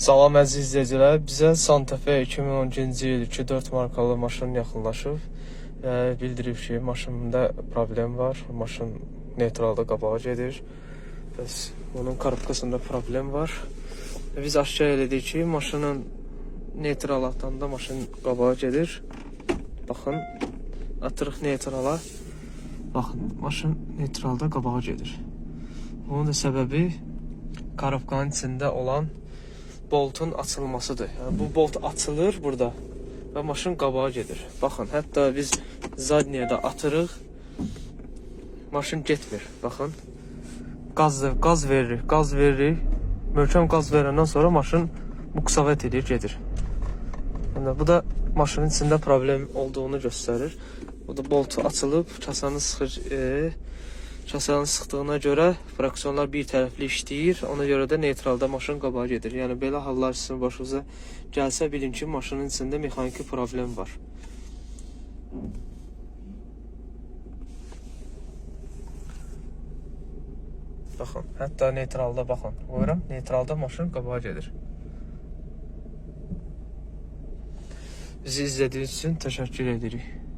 Salam əziz izləyicilər, bizə Santa Fe 2012-ci il 2.4 markalı maşın yaxınlaşıb. E, bildirib ki, maşında problem var. Maşın neytralda qabağa gedir. Bəs onun korobkasında problem var. E, Biz aşkar elədik ki, maşının neytral atanda maşın qabağa gedir. Baxın, atırıq neytrala. Baxın, maşın neytralda qabağa gedir. Onun da səbəbi korobkanın içində olan boltun açılmasıdır. Yəni bu bolt açılır burada və maşın qabağa gedir. Baxın, hətta biz zadniyə də atırıq. Maşın getmir. Baxın. Qaz qaz veririk, qaz veririk. Möhkəm qaz verəndən sonra maşın muksavət edir, gedir. Yəni bu da maşının içində problem olduğunu göstərir. Bu da boltu açılıb, kasanı sıxır, e, kasanı sıxdığına görə fraksiyonlar bir tərəfli işləyir. Ona görə də neytralda maşın qabağa gedir. Yəni belə hallar sizin başınıza gəlsə bilin ki, maşının içində mexaniki problem var. Baxın, hətta neytralda baxın. Buyurun, neytralda maşın qabağa gedir. Bizi izlədiyiniz üçün təşəkkür edirik.